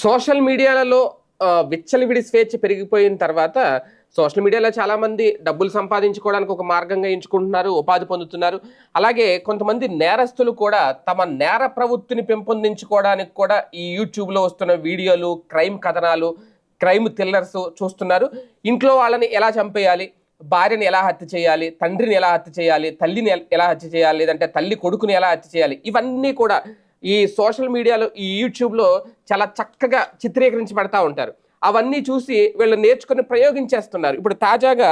Social మీడియాలలో విచ్చలివిడి విచ్చలవిడి స్వేచ్ఛ పెరిగిపోయిన తర్వాత సోషల్ మీడియాలో చాలా మంది డబ్బులు సంపాదించుకోవడానికి ఒక మార్గంగా ఎంచుకుంటున్నారు ఉపాధి పొందుతున్నారు. అలాగే కొంతమంది నేరస్తులు కూడా తమ నేర ప్రవృత్తిని పెంపొందించుకోవడానికి కూడా ఈ యూట్యూబ్లో వస్తున్న వీడియోలు క్రైమ్ కథనాలు క్రైమ్ థ్రిల్లర్స్ చూస్తున్నారు. ఇంట్లో వాళ్ళని ఎలా చంపేయాలి? భార్యని ఎలా హత్య చేయాలి? తండ్రిని ఎలా హత్య చేయాలి? తల్లిని ఎలా హత్య చేయాలి? లేదంటే తల్లి కొడుకుని ఎలా హత్య చేయాలి? ఇవన్నీ కూడా ఈ సోషల్ మీడియాలో ఈ యూట్యూబ్లో చాలా చక్కగా చిత్రీకరించి పెడతా ఉంటారు. అవన్నీ చూసి వీళ్ళు నేర్చుకుని ప్రయోగించేస్తున్నారు. ఇప్పుడు తాజాగా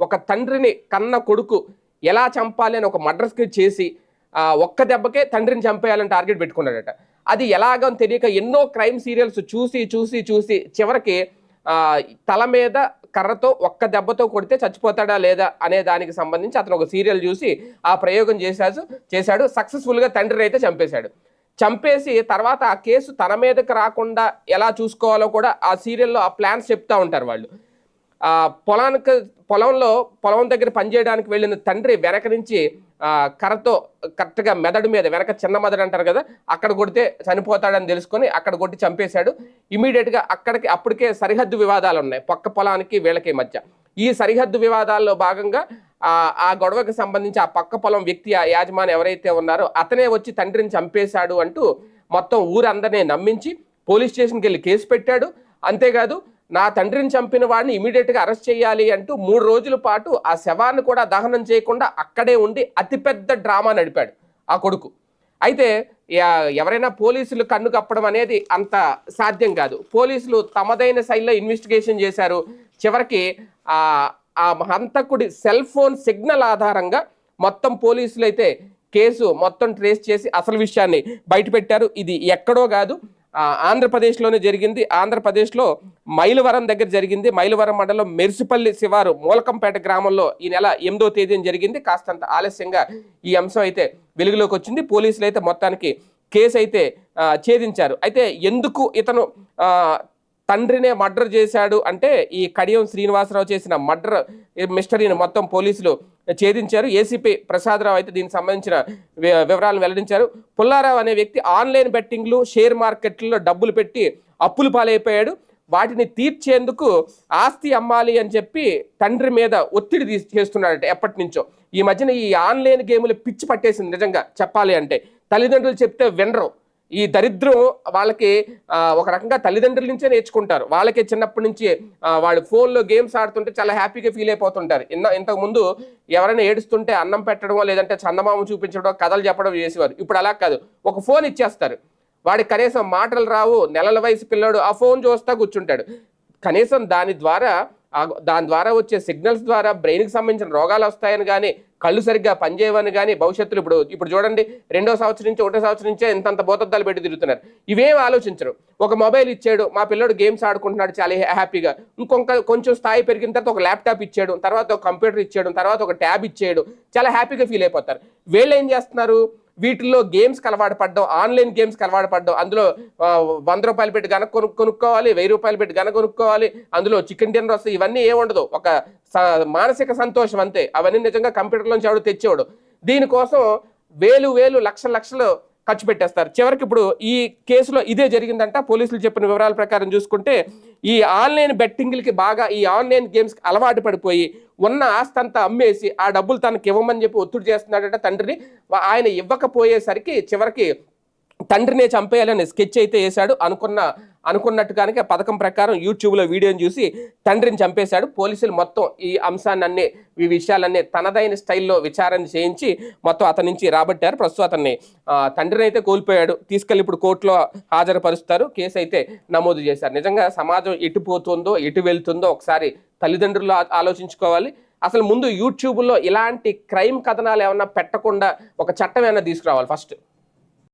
ఒక తండ్రిని కన్న కొడుకు ఎలా చంపాలి అని ఒక మర్డర్ చేసి ఒక్క దెబ్బకే తండ్రిని చంపేయాలని టార్గెట్ పెట్టుకున్నాడట. అది ఎలాగో తెలియక ఎన్నో క్రైమ్ సీరియల్స్ చూసి చూసి చూసి చివరికి తల మీద కర్రతో ఒక్క దెబ్బతో కొడితే చచ్చిపోతాడా లేదా అనే దానికి సంబంధించి అతను ఒక సీరియల్ చూసి ఆ ప్రయోగం చేశాడు చేశాడు. సక్సెస్ఫుల్గా తండ్రిని అయితే చంపేశాడు. చంపేసి తర్వాత ఆ కేసు తన మీదకి రాకుండా ఎలా చూసుకోవాలో కూడా ఆ సీరియల్లో ఆ ప్లాన్స్ చెప్తా ఉంటారు వాళ్ళు. ఆ పొలానికి పొలంలో పొలం దగ్గర పనిచేయడానికి వెళ్ళిన తండ్రి వెనక నుంచి ఆ, కర్రతో కరెక్ట్గా మెదడు మీద వెనక చిన్న మెదడు అంటారు కదా అక్కడ కొడితే చనిపోతాడని తెలుసుకొని అక్కడ కొట్టి చంపేశాడు. ఇమీడియట్గా అక్కడికి అప్పటికే సరిహద్దు వివాదాలు ఉన్నాయి పక్క పొలానికి వీళ్ళకి మధ్య. ఈ సరిహద్దు వివాదాల్లో భాగంగా ఆ గొడవకు గొడవకి సంబంధించి ఆ పక్క పొలం వ్యక్తి ఆ యాజమాన్ ఎవరైతే ఉన్నారో అతనే వచ్చి తండ్రిని చంపేశాడు అంటూ మొత్తం ఊరందరినీ నమ్మించి పోలీస్ స్టేషన్కి వెళ్ళి కేసు పెట్టాడు. అంతేకాదు నా తండ్రిని చంపిన వాడిని ఇమీడియట్గా అరెస్ట్ చేయాలి అంటూ మూడు రోజుల పాటు ఆ శవాన్ని కూడా దహనం చేయకుండా అక్కడే ఉండి అతిపెద్ద డ్రామా నడిపాడు ఆ కొడుకు. అయితే ఎవరైనా పోలీసులు కన్ను కప్పడం అనేది అంత సాధ్యం కాదు. పోలీసులు తమదైన శైలిలో ఇన్వెస్టిగేషన్ చేశారు. చివరికి ఆ హంతకుడి సెల్ ఫోన్ సిగ్నల్ ఆధారంగా మొత్తం పోలీసులు అయితే కేసు మొత్తం ట్రేస్ చేసి అసలు విషయాన్ని బయటపెట్టారు. ఇది ఎక్కడో కాదు. ఆంధ్రప్రదేశ్లోనే జరిగింది. ఆంధ్రప్రదేశ్లో మైలవరం దగ్గర జరిగింది. మైలవరం మండలం మెరిసిపల్లి శివారు మూలకంపేట గ్రామంలో ఈ నెల ఎనిమిదో తేదీన జరిగింది. కాస్తంత ఆలస్యంగా ఈ అంశం అయితే వెలుగులోకి వచ్చింది. పోలీసులు అయితే మొత్తానికి కేసు అయితే ఛేదించారు. అయితే ఎందుకు ఇతను తండ్రినే మర్డర్ చేశాడు అంటే ఈ కడియం శ్రీనివాసరావు చేసిన మర్డర్ మిస్టరీని మొత్తం పోలీసులు ఛేదించారు. ఏసీపీ ప్రసాదరావు అయితే దీనికి సంబంధించిన వివరాలను వెల్లడించారు. పుల్లారావు అనే వ్యక్తి ఆన్లైన్ బెట్టింగ్లు షేర్ మార్కెట్లో డబ్బులు పెట్టి అప్పులు పాలైపోయాడు. వాటిని తీర్చేందుకు ఆస్తి అమ్మాలి అని చెప్పి తండ్రి మీద ఒత్తిడి తీసి చేస్తున్నాడట ఎప్పటి నుంచో. ఈ మధ్యన ఈ ఆన్లైన్ గేములు పిచ్చి పట్టేసింది నిజంగా చెప్పాలి అంటే. తల్లిదండ్రులు చెప్తే వినరు. ఈ దరిద్రం వాళ్ళకి ఒక రకంగా తల్లిదండ్రుల నుంచే నేర్చుకుంటారు. వాళ్ళకే చిన్నప్పటి నుంచి వాళ్ళు ఫోన్లో గేమ్స్ ఆడుతుంటే చాలా హ్యాపీగా ఫీల్ అయిపోతుంటారు. ఇన్న ఇంతకుముందు ఎవరైనా ఏడుస్తుంటే అన్నం పెట్టడమో లేదంటే చందమామ చూపించడం కథలు చెప్పడం చేసేవారు. ఇప్పుడు అలా కాదు. ఒక ఫోన్ ఇచ్చేస్తారు. వాడికి కనీసం మాటలు రావు. నెలల వయసు పిల్లాడు ఆ ఫోన్ చూస్తా కూర్చుంటాడు. కనీసం దాని ద్వారా దాని ద్వారా వచ్చే సిగ్నల్స్ ద్వారా బ్రెయిన్కి సంబంధించిన రోగాలు వస్తాయని కానీ కళ్ళు సరిగ్గా పనిచేయవని కానీ భవిష్యత్తులో ఇప్పుడు ఇప్పుడు చూడండి రెండో సంవత్సరం నుంచి ఒకటో సంవత్సరం నుంచే ఇంతంత బోతద్దాలు పెట్టి తిరుగుతున్నారు. ఇవేం ఆలోచించరు. ఒక మొబైల్ ఇచ్చాడు మా పిల్లడు గేమ్స్ ఆడుకుంటున్నాడు చాలా హ్యాపీగా. ఇంకొక కొంచెం స్థాయి పెరిగిన తర్వాత ఒక ల్యాప్టాప్ ఇచ్చాడు తర్వాత ఒక కంప్యూటర్ ఇచ్చాడు తర్వాత ఒక ట్యాబ్ ఇచ్చేయడం చాలా హ్యాపీగా ఫీల్ అయిపోతారు. వీళ్ళు ఏం చేస్తున్నారు? వీటిల్లో గేమ్స్ అలవాటు పడ్డం ఆన్లైన్ గేమ్స్ అలవాటు పడ్డం అందులో వంద రూపాయలు పెట్టి గనక కొను కొనుక్కోవాలి వెయ్యి రూపాయలు పెట్టి గన కొనుక్కోవాలి అందులో చికెన్ డిన్నర్ వస్తాయి ఇవన్నీ ఏముండదు ఉండదు. ఒక మానసిక సంతోషం అంతే. అవన్నీ నిజంగా కంప్యూటర్లోంచి ఆవిడ తెచ్చేవాడు. దీనికోసం వేలు వేలు లక్షల లక్షలు ఖర్చు పెట్టేస్తారు. చివరికి ఇప్పుడు ఈ కేసులో ఇదే జరిగిందంట. పోలీసులు చెప్పిన వివరాల ప్రకారం చూసుకుంటే ఈ ఆన్లైన్ బెట్టింగ్లకి బాగా ఈ ఆన్లైన్ గేమ్స్కి అలవాటు పడిపోయి ఉన్న ఆస్తి అంతా అమ్మేసి ఆ డబ్బులు తనకి ఇవ్వమని చెప్పి ఒత్తిడి చేస్తున్నాడట తండ్రిని. ఆయన ఇవ్వకపోయేసరికి చివరికి తండ్రినే చంపేయాలని స్కెచ్ అయితే వేశాడు. అనుకున్న అనుకున్నట్టుగానే పథకం ప్రకారం యూట్యూబ్లో వీడియోని చూసి తండ్రిని చంపేశాడు. పోలీసులు మొత్తం ఈ అంశాన్ని ఈ విషయాలన్నీ తనదైన స్టైల్లో విచారణ చేయించి మొత్తం అతని నుంచి రాబట్టారు. ప్రస్తుతం అతన్ని తండ్రిని అయితే కోల్పోయాడు. తీసుకెళ్ళి ఇప్పుడు కోర్టులో హాజరుపరుస్తారు. కేసు అయితే నమోదు చేశారు. నిజంగా సమాజం ఎటు పోతుందో ఎటు వెళ్తుందో ఒకసారి తల్లిదండ్రులు ఆలోచించుకోవాలి. అసలు ముందు యూట్యూబ్లో ఇలాంటి క్రైమ్ కథనాలు ఏమన్నా పెట్టకుండా ఒక చట్టం ఏమైనా తీసుకురావాలి ఫస్ట్.